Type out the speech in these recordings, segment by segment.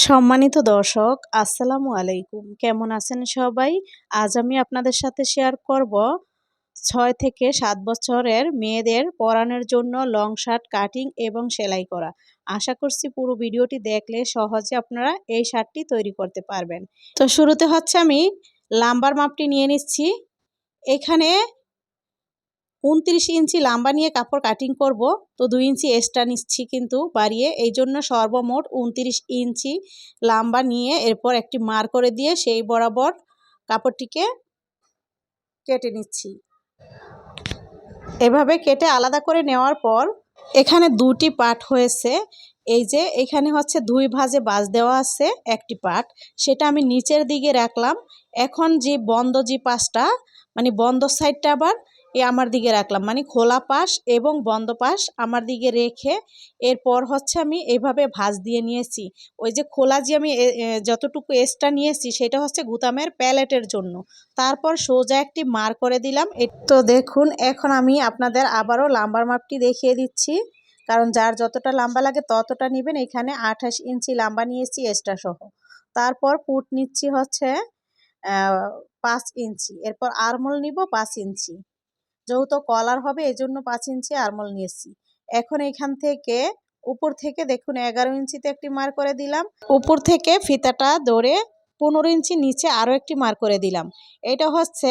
সম্মানিত দর্শক, আসসালামু আলাইকুম। কেমন আছেন সবাই? আজ আমি আপনাদের সাথে শেয়ার করব ছয় থেকে সাত বছরের মেয়েদের পরানোর জন্য লং শার্ট কাটিং এবং সেলাই করা। আশা করছি পুরো ভিডিওটি দেখলে সহজে আপনারা এই শার্টটি তৈরি করতে পারবেন। তো শুরুতে হচ্ছে আমি লাম্বার মাপটি নিয়ে নিচ্ছি। এখানে উনত্রিশ ইঞ্চি লাম্বা নিয়ে কাপড় কাটিং করব, তো দুই ইঞ্চি এক্সট্রা নিচ্ছি কিন্তু বাড়িয়ে। এই জন্য সর্বমোট উনত্রিশ ইঞ্চি লাম্বা নিয়ে এরপর একটি মার করে দিয়ে সেই বরাবর কাপড়টিকে কেটে নিচ্ছি। এভাবে কেটে আলাদা করে নেওয়ার পর এখানে দুটি পার্ট হয়েছে। এই যে এখানে হচ্ছে দুই ভাজে বাজ দেওয়া আছে, একটি পার্ট সেটা আমি নিচের দিকে রাখলাম। এখন যে বন্ধ যে পাশটা মানে বন্ধ সাইডটা আবার এ আমার দিকে রাখলাম। মানে খোলা পাশ এবং বন্ধ পাশ আমার দিকে রেখে এরপর হচ্ছে আমি এইভাবে ভাজ দিয়ে নিয়েছি। ওই যে খোলা যে আমি যতটুকু এসটা নিয়েছি সেটা হচ্ছে গুতামের প্যালেটের জন্য। তারপর সোজা একটি মার করে দিলাম। তো দেখুন, এখন আমি আপনাদের আবারও লাম্বার মাপটি দেখিয়ে দিচ্ছি। কারণ যার যতটা লম্বা লাগে ততটা নেবেন। এখানে আঠাশ ইঞ্চি লাম্বা নিয়েছি এক্সট্রা সহ। তারপর পুট নিচ্ছি হচ্ছে পাঁচ ইঞ্চি। এরপর আরমোল নিব পাঁচ ইঞ্চি। যেহেতু কলার হবে এই জন্য পাঁচ ইঞ্চি আরমোল নিয়েছি এখন এখান থেকে উপর থেকে দেখুন এগারো ইঞ্চিতে একটি মার করে দিলাম। উপর থেকে ফিতাটা ধরে পনেরো ইঞ্চি নিচে আরও একটি মার করে দিলাম। এটা হচ্ছে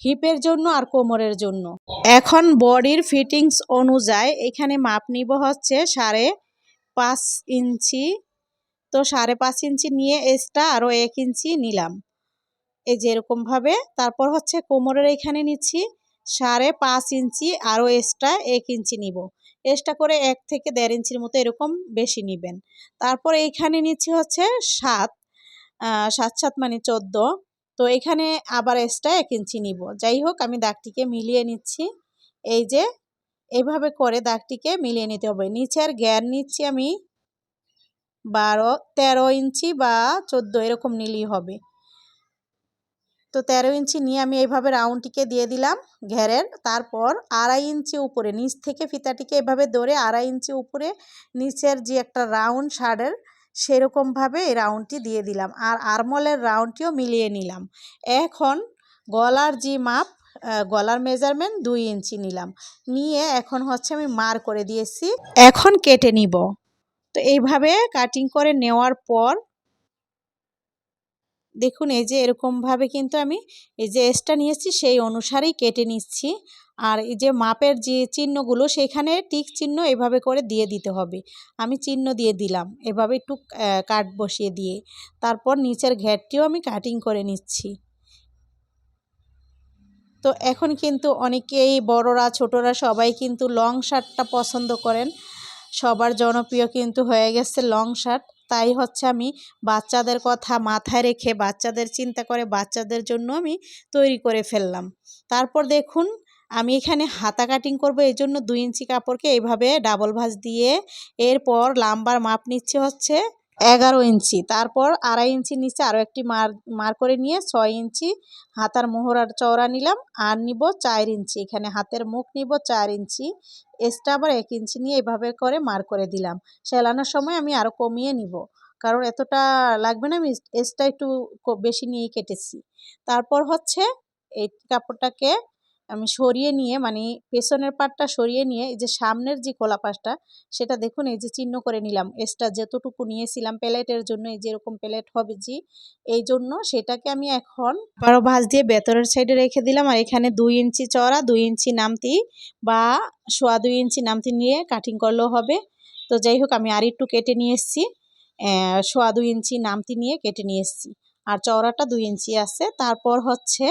হিপের জন্য আর কোমরের জন্য। এখন বডির ফিটিংস অনুযায়ী এখানে মাপ নিব হচ্ছে সাড়ে পাঁচ ইঞ্চি। তো সাড়ে পাঁচ ইঞ্চি নিয়ে এসটা আরও এক ইঞ্চি নিলাম। এই যেরকমভাবে তারপর হচ্ছে কোমরের এখানে নিচ্ছি। সাড়ে পাঁচ ইঞ্চি আরও এক্সট্রা এক ইঞ্চি নিব। এক্সট্রা করে এক থেকে দেড় ইঞ্চির মতো এরকম বেশি নেবেন। তারপর এইখানে নিচ্ছি হচ্ছে সাত সাত সাত মানে চোদ্দ। তো এখানে আবার এক্সট্রা এক ইঞ্চি নিব। যাই হোক, আমি দাগটিকে মিলিয়ে নিচ্ছি। এই যে এইভাবে করে দাগটিকে মিলিয়ে নিতে হবে। নিচের গ্যার নিচ্ছি আমি বারো, তেরো ইঞ্চি বা চোদ্দ এরকম নিলেই হবে। তো তেরো ইঞ্চি নিয়ে আমি এইভাবে রাউন্ডটিকে দিয়ে দিলাম ঘেরের। তারপর আড়াই ইঞ্চি উপরে, নিচ থেকে ফিতাটিকে এভাবে ধরে আড়াই ইঞ্চি উপরে, নিচের যে একটা রাউন্ড শার্টের সেরকমভাবে এই রাউন্ডটি দিয়ে দিলাম আর আরমলের রাউন্ডটিও মিলিয়ে নিলাম। এখন গলার যে মাপ গলার মেজারমেন্ট দুই ইঞ্চি নিলাম। নিয়ে এখন হচ্ছে আমি মার করে দিয়েছি। এখন কেটে নিব। তো এইভাবে কাটিং করে নেওয়ার পর দেখুন, এই যে এরকমভাবে কিন্তু আমি এই যে এসটা নিয়েছি, সেই অনুসারেই কেটে নিচ্ছি। আর এই যে মাপের যে চিহ্নগুলো, সেখানে টিক চিহ্ন এভাবে করে দিয়ে দিতে হবে। আমি চিহ্ন দিয়ে দিলাম, এভাবে একটু কাট বসিয়ে দিয়ে। তারপর নিচের ঘেরটিও আমি কাটিং করে নিচ্ছি। তো এখন কিন্তু অনেকেই বড়রা, ছোটরা সবাই কিন্তু লং শার্টটা পছন্দ করেন। সবার জনপ্রিয় কিন্তু হয়ে গেছে লং শার্ট তাই হচ্ছে আমি বাচ্চাদের কথা মাথায় রেখে বাচ্চাদের চিন্তা করে বাচ্চাদের জন্য আমি তৈরি করে ফেললাম। তারপর দেখুন, আমি এখানে হাতা কাটিং করব, এই জন্য দুই ইঞ্চি কাপড়কে এইভাবে ডাবল ভাঁজ দিয়ে এরপর লাম্বার মাপ নিচ্ছে হচ্ছে এগারো ইঞ্চি। তারপর আড়াই ইঞ্চি নিচে আরও একটি মার মার করে নিয়ে ছয় ইঞ্চি হাতার মোহরার চওড়া নিলাম আর নিব চার ইঞ্চি। এখানে হাতের মুখ নিব চার ইঞ্চি। এক্সট্রা আবার এক ইঞ্চি নিয়ে এভাবে করে মার করে দিলাম। সেলানোর সময় আমি আরও কমিয়ে নিব। কারণ এতটা লাগবে না, আমি এক্সট্রা একটু বেশি নিয়েই কেটেছি। তারপর হচ্ছে এই কাপড়টাকে আমি সরিয়ে নিয়ে মানে পেছনের পাটটা সরিয়ে নিয়ে, এই যে সামনের যে কোলা পাশটা, সেটা দেখুন, এই যে চিহ্ন করে নিলাম। এক্সট্রা যতটুকু নিয়েছিলাম প্লেটের জন্য, এই যেরকম প্লেট হবে জি এই জন্য সেটাকে আমি এখন বারো ভাঁজ দিয়ে ভেতরের সাইডে রেখে দিলাম। আর এখানে দুই ইঞ্চি চড়া দুই ইঞ্চি নামতি বা সোয়া দুই ইঞ্চি নামতি নিয়ে কাটিং করলেও হবে। তো যাই হোক, আমি আর একটু কেটে নিয়ে এসেছি। সোয়া দুই ইঞ্চি নামতি নিয়ে কেটে নিয়ে এসেছি। আর চওড়াটা দুই ইঞ্চি আছে। তারপর হচ্ছে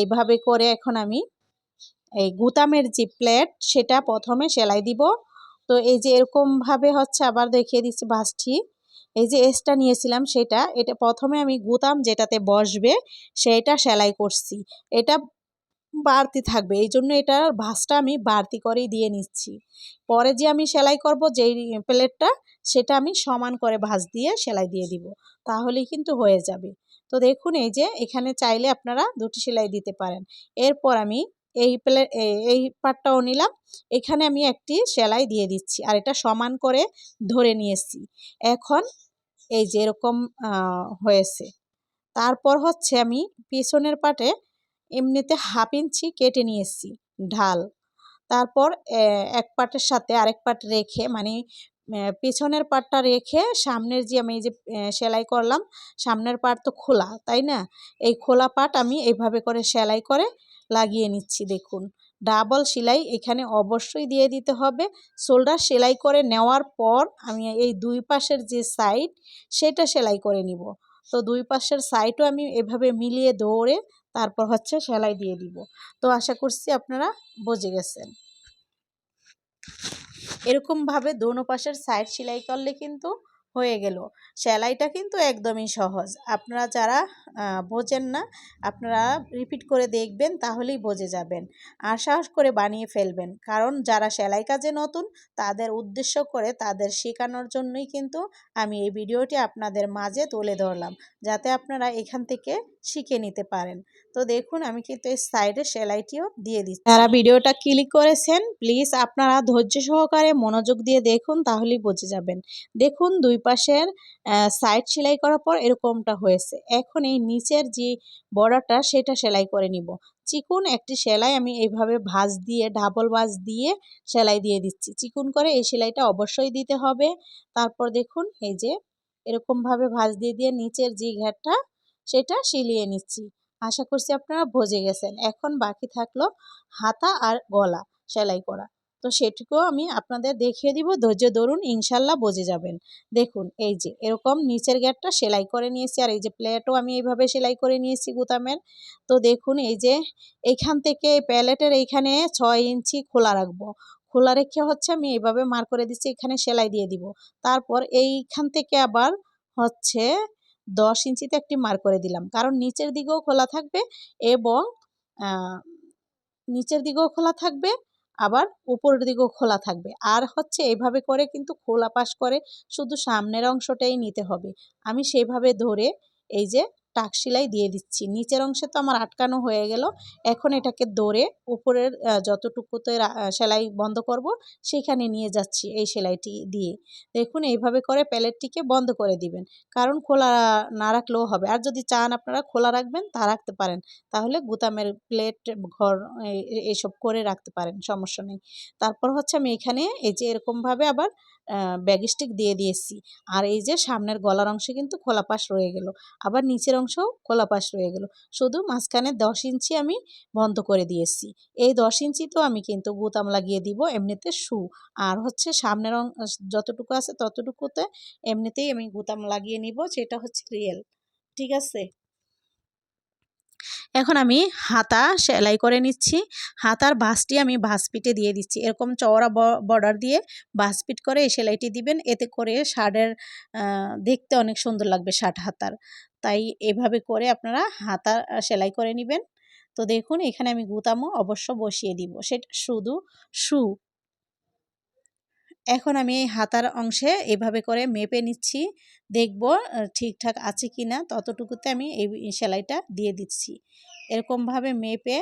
এইভাবে করে এখন আমি এই গুতামের যে প্লেট, সেটা প্রথমে সেলাই দিব। তো এই যে এরকমভাবে হচ্ছে আবার দেখিয়ে দিচ্ছি বাসটি। এই যে এসটা নিয়েছিলাম সেটা, এটা প্রথমে আমি গুতাম যেটাতে বসবে সেটা সেলাই করছি। এটা বাড়তি থাকবে, এই জন্য এটার ভাঁজটা আমি বাড়তি করেই দিয়ে নিচ্ছি। পরে যে আমি সেলাই করব যেই প্লেটটা, সেটা আমি সমান করে ভাঁজ দিয়ে সেলাই দিয়ে দিব। তাহলেই কিন্তু হয়ে যাবে। তো দেখুন, এই যে এখানে চাইলে আপনারা দুটি সেলাই দিতে পারেন। এরপর আমি এই প্লেট এই পাটটাও নিলাম। এখানে আমি একটি সেলাই দিয়ে দিচ্ছি আর এটা সমান করে ধরে নিয়েছি এখন এই যে এরকম হয়েছে। তারপর হচ্ছে আমি পিছনের পাটে এমনিতে হাফ ইঞ্চি কেটে নিয়েছি ঢাল। তারপর এক পাটের সাথে আরেক পাট রেখে মানে পেছনের পাটটা রেখে সামনের যে আমি এই যে সেলাই করলাম, সামনের পাট তো খোলা, তাই না? এই খোলা পাট আমি এইভাবে করে সেলাই করে লাগিয়ে নিচ্ছি, দেখুন। ডাবল সেলাই এখানে অবশ্যই দিয়ে দিতে হবে। শোল্ডার সেলাই করে নেওয়ার পর আমি এই দুই পাশের যে সাইড, সেটা সেলাই করে নিব। তো দুই পাশের সাইডও আমি এভাবে মিলিয়ে দৌড়ে তারপর হচ্ছে সেলাই দিয়ে দিব। তো আশা করছি আপনারা বুঝে গেছেন। এরকমভাবে দোনো পাশের সাইড সেলাই করলে কিন্তু হয়ে গেল। সেলাইটা কিন্তু একদমই সহজ। আপনারা যারা বোঝেন না, আপনারা রিপিট করে দেখবেন, তাহলেই বোঝে যাবেন। আর সাহস করে বানিয়ে ফেলবেন। কারণ যারা সেলাই কাজে নতুন, তাদের উদ্দেশ্য করে তাদের শেখানোর জন্যই কিন্তু আমি এই ভিডিওটি আপনাদের মাঝে তুলে ধরলাম। যাতে আপনারা এখান থেকে শিখে নিতে পারেন। তো দেখুন, আমি কিন্তু এই সাইডে সেলাইটিও দিয়ে দিচ্ছি। যারা ভিডিওটা ক্লিক করেছেন প্লিজ আপনারা ধৈর্য সহকারে মনোযোগ দিয়ে দেখুন, তাহলেই বুঝে যাবেন। দেখুন, দুই পাশের সাইড সেলাই করার পর এরকমটা হয়েছে। এখন এই নিচের যে বর্ডারটা সেটা সেলাই করে নিব। চিকুন একটি সেলাই আমি এইভাবে ভাঁজ দিয়ে ডাবল ভাঁজ দিয়ে সেলাই দিয়ে দিচ্ছি। চিকুন করে এই সেলাইটা অবশ্যই দিতে হবে। তারপর দেখুন, এই যে এরকমভাবে ভাঁজ দিয়ে দিয়ে নিচের যে ঘেরটা সেটা সিলিয়ে নিচ্ছি। আশা করছি আপনারা বুঝে গেছেন। এখন বাকি থাকল হাতা আর গলা সেলাই করা। তো সেটুকুও আমি আপনাদের দেখিয়ে দিব, ধৈর্য ধরুন, ইনশাল্লাহ বুঝে যাবেন। দেখুন, এই যে এরকম নিচের গেটটা সেলাই করে নিয়েছি, আর এই যে প্লেটও আমি এইভাবে সেলাই করে নিয়েছি গুতামের তো দেখুন, এই যে এইখান থেকে প্যালেটের এইখানে ছয় ইঞ্চি খোলা রাখব। খোলা রেখে হচ্ছে আমি এইভাবে মার করে দিচ্ছি, এখানে সেলাই দিয়ে দিব। তারপর এইখান থেকে আবার হচ্ছে দশ ইঞ্চিতে একটি মার করে দিলাম। কারণ নিচের দিকেও খোলা থাকবে এবং নিচের দিকেও খোলা থাকবে, আবার উপরের দিকেও খোলা থাকবে। আর হচ্ছে এইভাবে করে কিন্তু খোলা পাশ করে শুধু সামনের অংশটাই নিতে হবে। আমি সেভাবে ধরে এই যে টাক সেলাই দিয়ে দিচ্ছি। নিচের অংশে তো আমার আটকানো হয়ে গেল। এখন এটাকে দৌড়ে উপরের যতটুকুতে সেলাই বন্ধ করব, সেখানে নিয়ে যাচ্ছি এই সেলাইটি দিয়ে। দেখুন, এইভাবে করে প্যালেটটিকে বন্ধ করে দিবেন। কারণ খোলা না রাখলেও হবে। আর যদি চান আপনারা খোলা রাখবেন, তা রাখতে পারেন। তাহলে গুতামের প্লেট, ঘর এসব করে রাখতে পারেন, সমস্যা নেই। তারপর হচ্ছে আমি এখানে, এই যে এরকমভাবে আবার ব্যাগ স্টিক দিয়ে দিয়েছি। আর এই যে সামনের গলার অংশে কিন্তু খোলা পাশ রয়ে গেল। আবার নিচের অংশও খোলা পাশ রয়ে গেল। শুধু মাঝখানে দশ ইঞ্চি আমি বন্ধ করে দিয়েছি। এই দশ ইঞ্চি তো আমি কিন্তু গুতাম লাগিয়ে দিব এমনিতে শু। আর হচ্ছে সামনের যতটুকু আছে ততটুকুতে এমনিতেই আমি গুতাম লাগিয়ে নিব, সেটা হচ্ছে রিয়েল। ঠিক আছে? এখন আমি হাতা সেলাই করে নিচ্ছি। হাতার বাসটি আমি পিটে দিয়ে দিচ্ছি। এরকম চওড়া বর্ডার দিয়ে পিট করে এই সেলাইটি দিবেন। এতে করে শার্টের দেখতে অনেক সুন্দর লাগবে শার্ট হাতার। তাই এভাবে করে আপনারা হাতা সেলাই করে নেবেন। তো দেখুন, এখানে আমি গুতামও অবশ্য বসিয়ে দিব। সেটা, শুধু শু এখন আমি এই হাতার অংশে এভাবে করে মেপে নিচ্ছি। দেখব ঠিকঠাক আছে কি না ততটুকুতে আমি এই সেলাইটা দিয়ে দিচ্ছি। এরকমভাবে মেপে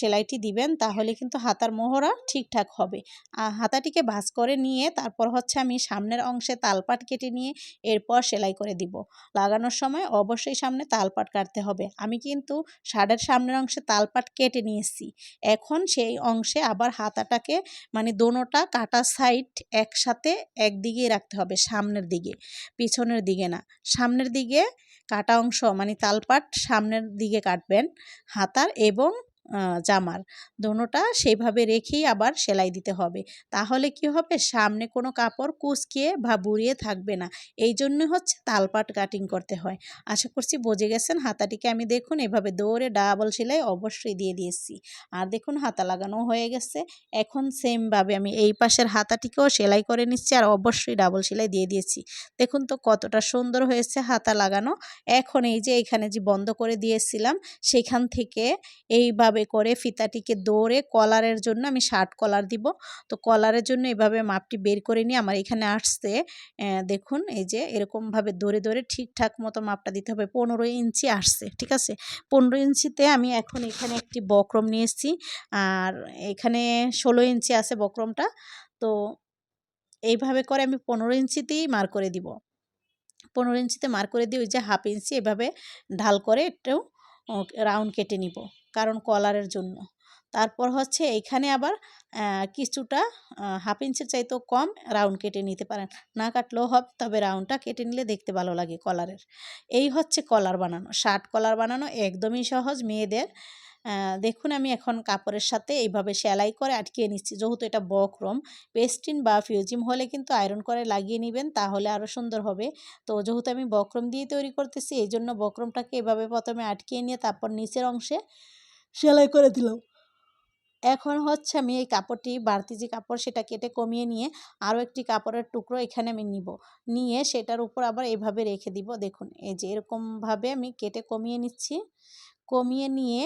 সেলাইটি দিবেন, তাহলে কিন্তু হাতার মোহরা ঠিকঠাক হবে। হাতাটিকে ভাঁজ করে নিয়ে তারপর হচ্ছে আমি সামনের অংশে তালপাট কেটে নিয়ে এরপর সেলাই করে দিব। লাগানোর সময় অবশ্যই সামনে তালপাট কাটতে হবে। আমি কিন্তু শাড়ের সামনের অংশে তালপাট কেটে নিয়েছি। এখন সেই অংশে আবার হাতাটাকে মানে দোনোটা কাটা সাইড একসাথে একদিকেই রাখতে হবে, সামনের দিকে, পিছনের দিকে না। সামনের দিকে কাটা অংশ মানে তালপাট সামনের দিকে কাটবেন হাতার এবং জামার। দোনোটা সেইভাবে রেখেই আবার সেলাই দিতে হবে। তাহলে কি হবে? সামনে কোনো কাপড় কুচকিয়ে বা বুড়িয়ে থাকবে না। এই জন্য হচ্ছে তালপাট কাটিং করতে হয়। আশা করছি বোঝে গেছেন। হাতাটিকে আমি দেখুন, এভাবে দৌড়ে ডাবল সেলাই অবশ্যই দিয়ে দিয়েছি। আর দেখুন, হাতা লাগানো হয়ে গেছে। এখন সেমভাবে আমি এই পাশের হাতাটিকেও সেলাই করে নিচ্ছি আর অবশ্যই ডাবল সেলাই দিয়ে দিয়েছি। দেখুন তো কতটা সুন্দর হয়েছে হাতা লাগানো। এখন এই যে এখানে যে বন্ধ করে দিয়েছিলাম, সেখান থেকে এইভাবে এভাবে করে ফিতাটিকে দৌড়ে কলারের জন্য আমি শার্ট কলার দিব। তো কলারের জন্য এভাবে মাপটি বের করে নিয়ে আমার এখানে আসছে। দেখুন, এই যে এরকমভাবে দৌড়ে দৌড়ে ঠিকঠাক মতো মাপটা দিতে হবে। পনেরো ইঞ্চি আসছে, ঠিক আছে? পনেরো ইঞ্চিতে আমি এখন এখানে একটি বক্রম নিয়ে এসেছি। আর এখানে ষোলো ইঞ্চি আছে বক্রমটা। তো এইভাবে করে আমি পনেরো ইঞ্চিতেই মার করে দিব। পনেরো ইঞ্চিতে মার করে দিয়ে ওই যে হাফ ইঞ্চি এভাবে ঢাল করে একটু রাউন্ড কেটে নিব। কারণ কলারের জন্য। তারপর হচ্ছে এইখানে আবার কিছুটা হাফ ইঞ্চির চাইতেও কম রাউন্ড কেটে নিতে পারেন। না কাটলেও হবে, তবে রাউন্ডটা কেটে নিলে দেখতে ভালো লাগে কলারের। এই হচ্ছে কলার বানানো। শার্ট কলার বানানো একদমই সহজ মেয়েদের। দেখুন আমি এখন কাপড়ের সাথে এইভাবে সেলাই করে আটকিয়ে নিচ্ছি। যেহেতু এটা বক্রম, পেস্টিন বা ফিউজিম হলে কিন্তু আয়রন করে লাগিয়ে নেবেন, তাহলে আরও সুন্দর হবে। তো যেহেতু আমি বক্রম দিয়ে তৈরি করতেছি এই জন্য বক্রমটাকে এভাবে প্রথমে আটকিয়ে নিয়ে তারপর নিচের অংশে সেলাই করে দিলাম এখন হচ্ছে আমি এই কাপড়টি, বাড়তি যে কাপড় সেটা কেটে কমিয়ে নিয়ে আরও একটি কাপড়ের টুকরো এখানে আমি নিব। নিয়ে সেটার উপর আবার এভাবে রেখে দিব। দেখুন, এই যে এরকমভাবে আমি কেটে কমিয়ে নিচ্ছি। কমিয়ে নিয়ে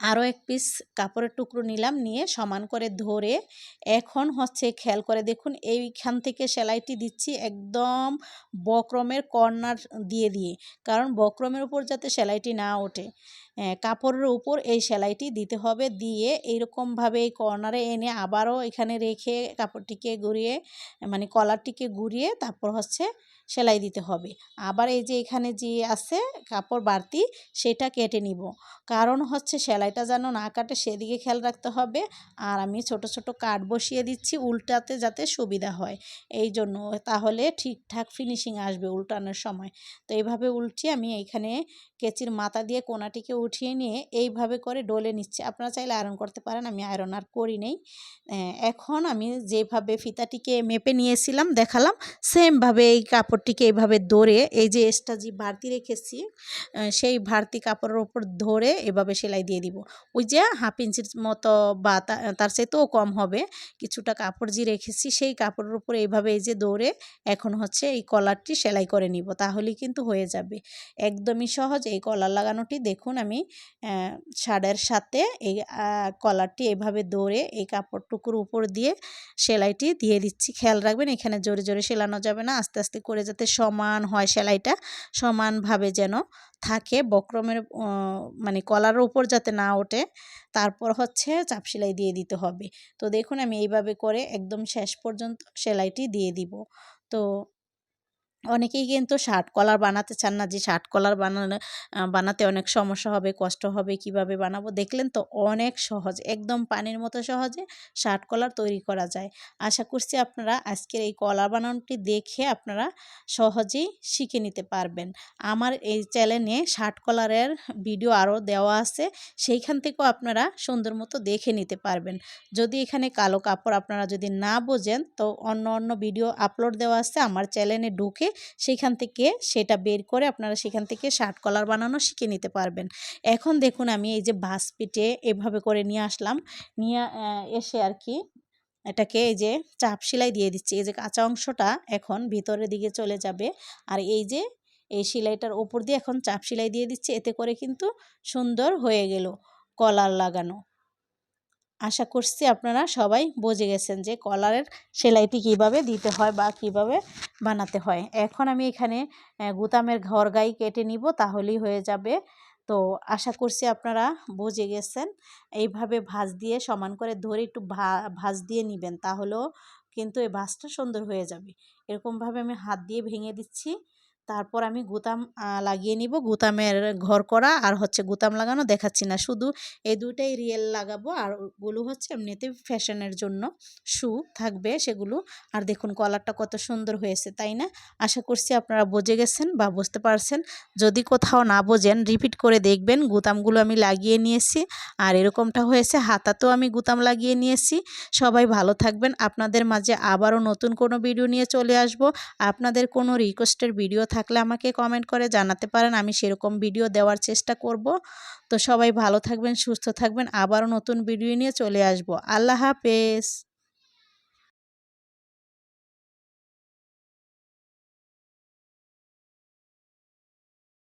আরও এক পিস কাপড়ের টুকরো নিলাম। নিয়ে সমান করে ধরে এখন হচ্ছে খেয়াল করে দেখুন, এইখান থেকে সেলাইটি দিচ্ছি একদম বক্রমের কর্নার দিয়ে দিয়ে। কারণ বক্রমের উপর যাতে সেলাইটি না ওঠে। কাপড়ের উপর এই সেলাইটি দিতে হবে। দিয়ে এইরকমভাবে এই কর্নারে এনে আবারও এখানে রেখে কাপড়টিকে ঘুরিয়ে মানে কলারটিকে ঘুরিয়ে তারপর হচ্ছে সেলাই দিতে হবে। আবার এই যে এখানে যে আছে কাপড় বাড়তি, সেটা কেটে নিব। কারণ হচ্ছে সেলাইটা যেন না কাটে সেদিকে খেয়াল রাখতে হবে। আর আমি ছোট ছোট কাট বসিয়ে দিচ্ছি উল্টাতে যাতে সুবিধা হয়। এই জন্য তাহলে ঠিকঠাক ফিনিশিং আসবে উল্টানোর সময়। তো এইভাবে উল্টিয়ে আমি এইখানে কেচির মাথা দিয়ে কোনাটিকে উঠিয়ে নিয়ে এইভাবে করে ডলে নিচ্ছে। আপনারা চাইলে আয়রন করতে পারেন, আমি আয়রন আর করি নেই। এখন আমি যেভাবে ফিতাটিকে মেপে নিয়েছিলাম, দেখালাম, সেমভাবে এই কাপড়টিকে এইভাবে ধরে, এই যে এক্সট্রা যে ভারতি রেখেছি সেই ভারতি কাপড়ের ওপর ধরে এভাবে সেলাই দিয়ে দিব। ওই যে হাফ ইঞ্চির মতো বা তার চাইতেও কম হবে, কিছুটা কাপড় যে রেখেছি, সেই কাপড়ের উপর এইভাবে এই যে দৌড়ে এখন হচ্ছে এই কলারটি সেলাই করে নিব, তাহলেই কিন্তু হয়ে যাবে। একদমই সহজ এই কলার লাগানোটি দেখুন আমি শাড়ের সাথে এই কলারটি এভাবে দৌড়ে এই কাপড়টুকুর উপর দিয়ে সেলাইটি দিয়ে দিচ্ছি। খেয়াল রাখবেন এখানে জোরে জোরে সেলানো যাবে না, আস্তে আস্তে করে যাতে সমান হয় সেলাইটা, সমানভাবে যেন থাকে বক্রমের মানে কলারের উপর যাতে না ওঠে, তারপর হচ্ছে চাপ সেলাই দিয়ে দিতে হবে। তো দেখুন আমি এইভাবে করে একদম শেষ পর্যন্ত সেলাইটি দিয়ে দিব। তো অনেকেই কিন্তু শার্ট কলার বানাতে চান না, যে শার্ট কলার বানানো বানাতে অনেক সমস্যা হবে, কষ্ট হবে, কীভাবে বানাবো? দেখলেন তো অনেক সহজ, একদম পানির মতো সহজে শার্ট কলার তৈরি করা যায়। আশা করছি আপনারা আজকের এই কলার বানানোটি দেখে আপনারা সহজেই শিখে নিতে পারবেন। আমার এই চ্যানেলে শার্ট কলারের ভিডিও আরও দেওয়া আছে, সেইখান থেকেও আপনারা সুন্দর মতো দেখে নিতে পারবেন। যদি এখানে কালো কাপড় আপনারা যদি না বোঝেন, তো অন্য অন্য ভিডিও আপলোড দেওয়া আছে, আমার চ্যানেলে ঢুকে সেখান থেকে সেটা বের করে আপনারা সেখান থেকে শার্ট কলার বানানো শিখে নিতে পারবেন। এখন দেখুন আমি এই যে বাস পিটে এভাবে করে নিয়ে আসলাম। নিয়ে এসে আর কি এটাকে এই যে চাপ সেলাই দিয়ে দিচ্ছি। এই যে কাঁচা অংশটা এখন ভিতরের দিকে চলে যাবে। আর এই যে, এই সেলাইটার ওপর দিয়ে এখন চাপ সেলাই দিয়ে দিচ্ছি। এতে করে কিন্তু সুন্দর হয়ে গেল কলার লাগানো। আশা করছি আপনারা সবাই বুঝে গেছেন যে কলারের সেলাইটি কীভাবে দিতে হয় বা কীভাবে বানাতে হয়। এখন আমি এখানে গুতামের ঘর গাই কেটে নিব, তাহলেই হয়ে যাবে। তো আশা করছি আপনারা বুঝে গেছেন। এইভাবে ভাজ দিয়ে সমান করে ধরে একটু ভা, ভাজ দিয়ে নেবেন, তাহলেও কিন্তু এই ভাজটা সুন্দর হয়ে যাবে। এরকমভাবে আমি হাত দিয়ে ভেঙে দিচ্ছি। তারপর আমি গুতাম লাগিয়ে নিব। গুতামের ঘর করা আর হচ্ছে গুতাম লাগানো দেখাচ্ছি না। শুধু এই দুইটাই রিয়েল লাগাবো আর ওগুলো হচ্ছে এমনিতে ফ্যাশনের জন্য। শু থাকবে সেগুলো। আর দেখুন কলারটা কত সুন্দর হয়েছে, তাই না? আশা করছি আপনারা বুঝে গেছেন বা বুঝতে পারছেন। যদি কোথাও না বোঝেন, রিপিট করে দেখবেন। গুতামগুলো আমি লাগিয়ে নিয়েছি আর এরকমটা হয়েছে। হাতাতেও আমি গুতাম লাগিয়ে নিয়েছি। সবাই ভালো থাকবেন। আপনাদের মাঝে আবারও নতুন কোনো ভিডিও নিয়ে চলে আসব। আপনাদের কোনো রিকোয়েস্টের ভিডিও থাকে থাকলে আমাকে কমেন্ট করে জানাতে পারেন, আমি সেরকম ভিডিও দেওয়ার চেষ্টা করব। তো সবাই ভালো থাকবেন, সুস্থ থাকবেন, আবারও নতুন ভিডিও নিয়ে চলে আসব। আল্লাহ হাফেজ।